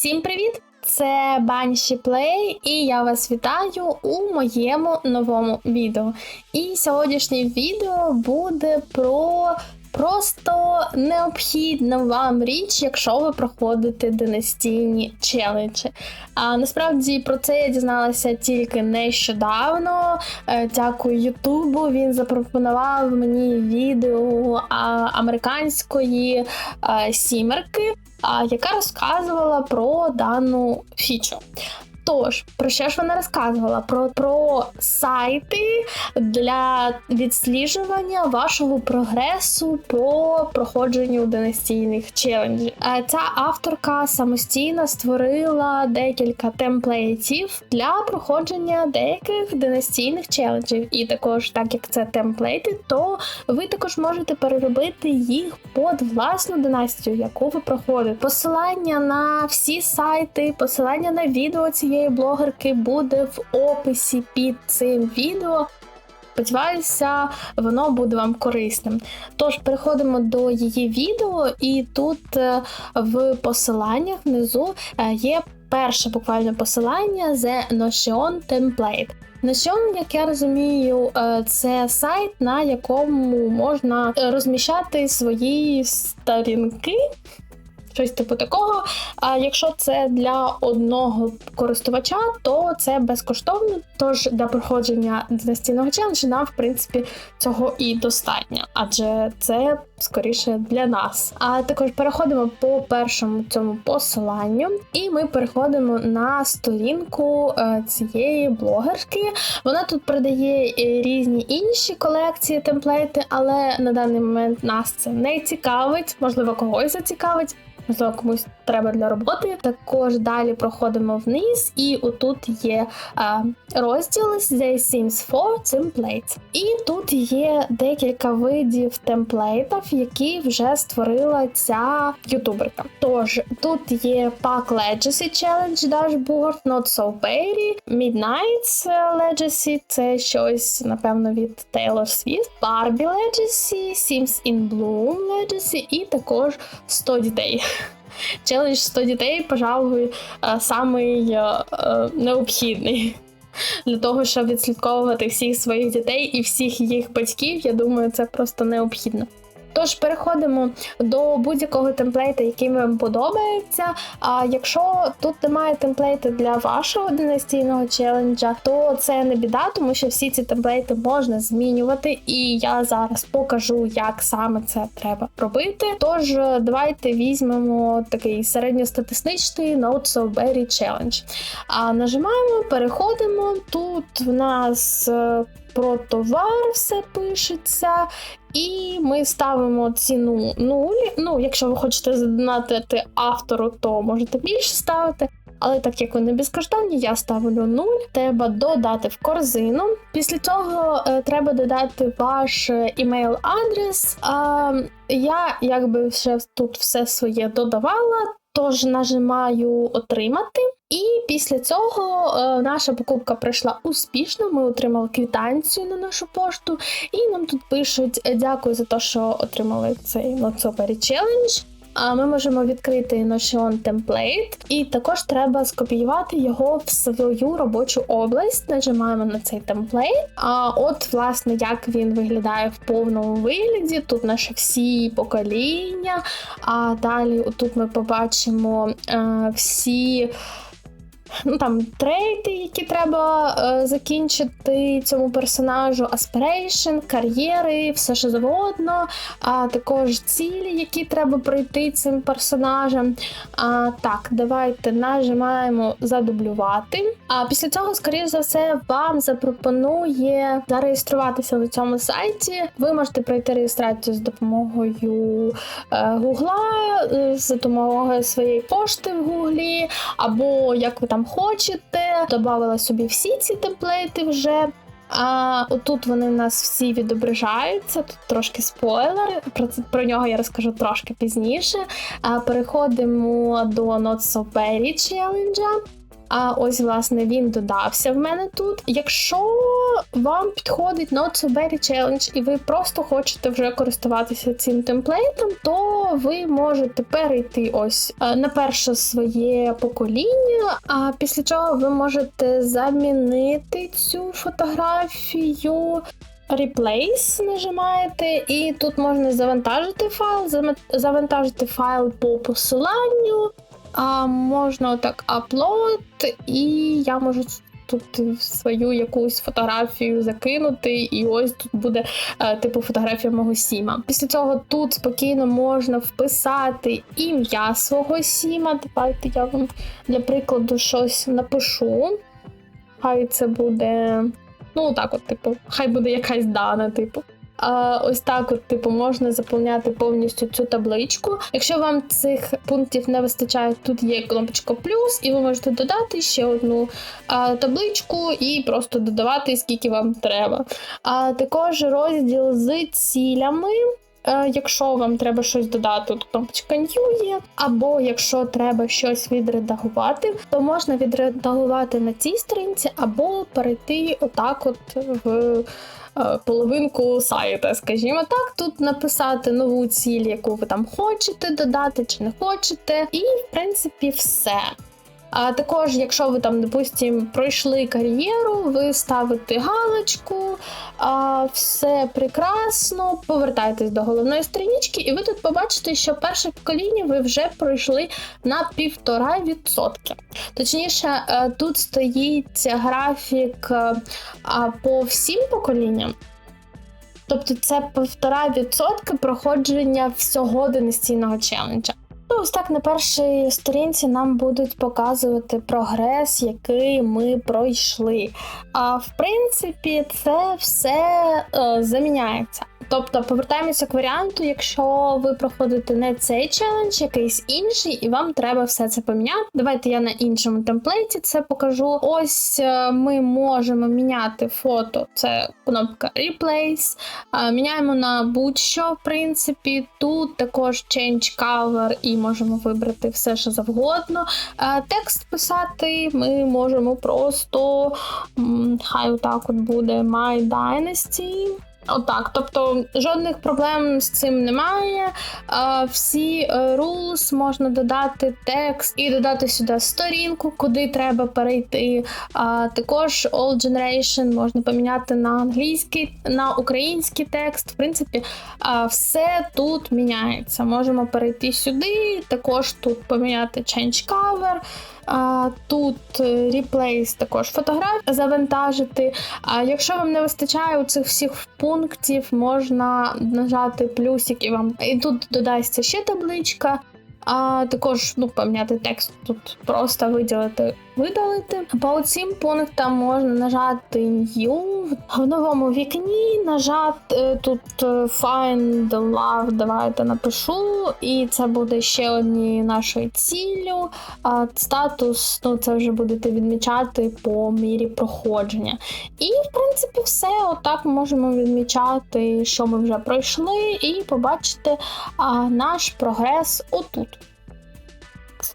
Всім привіт! Це Банші Плей, і я вас вітаю у моєму новому відео. І сьогоднішнє відео буде про просто необхідну вам річ, якщо ви проходите династійні челенджі. А насправді про це я дізналася тільки нещодавно. Е, Дякую Ютубу. Він запропонував мені відео американської сімерки а, яка розказувала про дану фічу. Тож, про що ж вона розказувала? Про, про сайти для відсліджування вашого прогресу по проходженню династійних челенджів. Ця авторка самостійно створила декілька темплейтів для проходження деяких династійних челенджів. І також, так як це темплейти, то ви також можете переробити їх під власну династію, яку ви проходите. Посилання на всі сайти, посилання на відео цієї блогерки буде в описі під цим відео. Сподіваюся, воно буде вам корисним. Тож переходимо до її відео, і тут е, в посиланнях внизу е, є перше буквально посилання The Notion Template. Notion, як я розумію, е, це сайт, на якому можна розміщати свої сторінки. Щось типу такого. А якщо це для одного користувача, то це безкоштовно. Тож для проходження династійного челенджу нам, в принципі, цього і достатньо, адже це скоріше для нас. А також переходимо по першому цьому посиланню, і ми переходимо на сторінку е, цієї блогерки. Вона тут продає е, різні інші колекції, темплейти, але на даний момент нас це не цікавить, можливо, когось зацікавить можливо, комусь треба для роботи. Також далі проходимо вниз, і отут є а, розділ The Sims 4 Templates. І тут є декілька видів темплейтів, які вже створила ця ютуберка. Тож тут є Pack Legacy Challenge Dashboard, Not So Berry, Midnight's Legacy, це щось, напевно, від Taylor Swift, Barbie Legacy, Sims in Bloom Legacy і також 100 дітей. Челендж 100 дітей, пожалуй, е, самий е, е, необхідний. Для того, щоб відслідковувати всіх своїх дітей і всіх їх батьків, я думаю, це просто необхідно. Тож переходимо до будь-якого темплейта, який вам подобається. А якщо тут немає темплейта для вашого династійного челенджа, то це не біда, тому що всі ці темплейти можна змінювати, і я зараз покажу, як саме це треба робити. Тож давайте візьмемо такий середньостатистичний Note So Berry Challenge. А нажимаємо, переходимо. Тут в нас е, про товар все пишеться, і ми ставимо ціну нуль. Ну, якщо ви хочете задонатити автору, то можете більше ставити. Але так як вони безкоштовні, я ставлю 0. Треба додати в корзину. Після цього е, треба додати ваш імейл-адрес. Е, я якби вже тут все своє додавала, тож нажимаю отримати. І після цього е, наша покупка пройшла успішно. Ми отримали квітанцію на нашу пошту, і нам тут пишуть «Е, дякую за те, що отримали цей Notsoperi Challenge. Ми можемо відкрити Notion template і також треба скопіювати його в свою робочу область. Нажимаємо на цей темплейт. А от, власне, як він виглядає в повному вигляді. Тут наші всі покоління. А далі тут ми побачимо е, всі ну там трейди, які треба е, закінчити цьому персонажу, аспірейшн, кар'єри, все що завгодно, а також цілі, які треба пройти цим персонажем. А, Так, давайте нажимаємо задублювати. А після цього, скоріш за все, вам запропонує зареєструватися на цьому сайті. Ви можете пройти реєстрацію з допомогою Гугла, е, з допомогою своєї пошти в Гуглі, або як ви там хочете. Добавила собі всі ці темплейти вже. А отут вони в нас всі відображаються. Тут трошки спойлер. Про це про нього я розкажу трошки пізніше. А Переходимо до Not So Berry Challenge. А ось, власне, він додався в мене тут. Якщо вам підходить Not So Berry Challenge і ви просто хочете вже користуватися цим темплейтом, то ви можете перейти ось е, на перше своє покоління, а після чого ви можете замінити цю фотографію. Replace нажимаєте, і тут можна завантажити файл, завантажити файл по посиланню, а можна отак upload, і я можу тут свою якусь фотографію закинути, і ось тут буде е, типу фотографія мого сіма. Після цього тут спокійно можна вписати ім'я свого сіма. Давайте я вам для прикладу щось напишу. Хай це буде. Ну, так, от, типу, хай буде якась дана, типу. Ось так, от, типу, можна заповняти повністю цю табличку. Якщо вам цих пунктів не вистачає, тут є кнопочка плюс, і ви можете додати ще одну табличку і просто додавати, скільки вам треба. А також розділ з цілями. Е, Якщо вам треба щось додати, тут кнопочка New є, або якщо треба щось відредагувати, то можна відредагувати на цій сторінці, або перейти отак, от в е, половинку сайта, скажімо так, тут написати нову ціль, яку ви там хочете додати чи не хочете, і в принципі все. А також, якщо ви там, допустим, пройшли кар'єру, ви ставите галочку, а, все прекрасно, повертаєтесь до головної сторіночки, і ви тут побачите, що перше покоління ви вже пройшли на півтора відсотки. Точніше, е, тут стоїть графік е, по всім поколінням. Тобто це півтора відсотки проходження всього династійного челенджа. Ну, ось так на першій сторінці нам будуть показувати прогрес, який ми пройшли. А в принципі, це все е, заміняється. Тобто повертаємося к варіанту, якщо ви проходите не цей челендж, якийсь інший, і вам треба все це поміняти. Давайте я на іншому темплейті це покажу. Ось е, ми можемо міняти фото, це кнопка Replace. Е, Міняємо на будь-що, в принципі. Тут також Change Cover і можемо вибрати все, що завгодно. Е, Текст писати ми можемо просто хай отак от буде My Dynasty. Отак, тобто жодних проблем з цим немає. Всі е, rules можна додати текст і додати сюди сторінку, куди треба перейти. Також All Generation можна поміняти на англійський, на український текст. В принципі, все тут міняється. Можемо перейти сюди, також тут поміняти Change Cover. А, Тут replace також фотографії завантажити. А якщо вам не вистачає у цих всіх пунктів, можна нажати плюсик і вам і тут додасться ще табличка. А також ну, поміняти текст тут просто виділити, видалити. По цим пунктам можна нажати New в новому вікні, нажати е, тут е, Find Love, давайте напишу, і це буде ще однією нашою ціллю. А статус, ну це вже будете відмічати по мірі проходження. І, в принципі, все. Отак можемо відмічати, що ми вже пройшли, і побачити а, наш прогрес отут.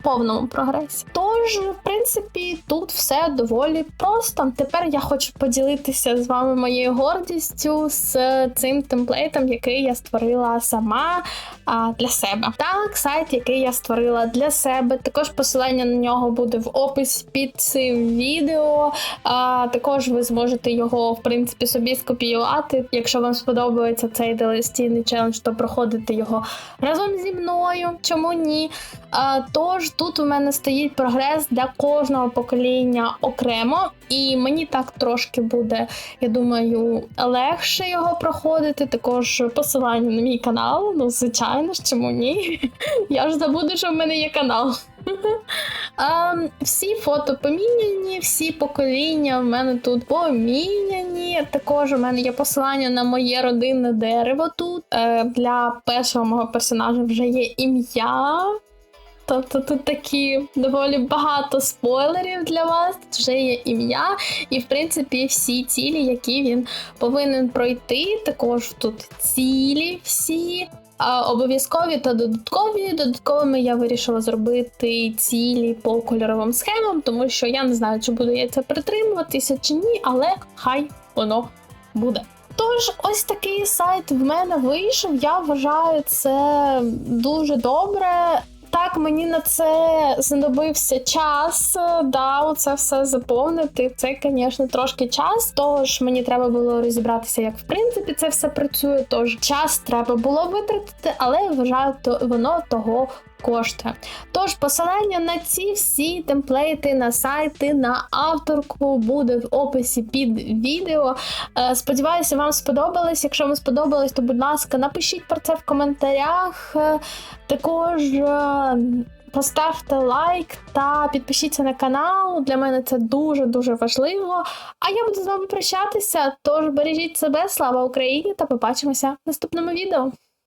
Повному прогресі. Тож, в принципі, тут все доволі просто. Тепер я хочу поділитися з вами моєю гордістю з цим темплейтом, який я створила сама а, для себе. Так, сайт, який я створила для себе. Також посилання на нього буде в описі під цим відео. А, також ви зможете його, в принципі, собі скопіювати. Якщо вам сподобається цей делестійний челендж, то проходите його разом зі мною. Чому ні? А, Тож тут у мене стоїть прогрес для кожного покоління окремо, і мені так трошки буде, я думаю, легше його проходити. Також посилання на мій канал. Ну, звичайно ж, чому ні? Я ж забуду, що в мене є канал. А, всі фото поміняні, всі покоління в мене тут поміняні. Також у мене є посилання на моє родинне дерево тут. Е, для першого мого персонажа вже є ім'я. Тобто тут такі доволі багато спойлерів для вас. Вже є ім'я, і в принципі всі цілі, які він повинен пройти. Також тут цілі всі. а, обов'язкові та додаткові. Додатковими я вирішила зробити цілі по кольоровим схемам, тому що я не знаю, чи буду я це притримуватися чи ні, але хай воно буде. Тож, ось такий сайт в мене вийшов. Я вважаю це дуже добре. Так, мені на це знадобився час, е, да, це все заповнити. Це, звісно, трошки час. Тож мені треба було розібратися, як в принципі це все працює. Тож час треба було витратити, але я вважаю, то воно того коштує. Тож посилання на ці всі темплейти на сайти, на авторку буде в описі під відео. Е, Сподіваюся, вам сподобалось. Якщо вам сподобалось, то будь ласка, напишіть про це в коментарях. Е, Також. е, Поставте лайк та підпишіться на канал. Для мене це дуже дуже важливо. А я буду з вами прощатися. Тож бережіть себе, слава Україні, та побачимося в наступному відео.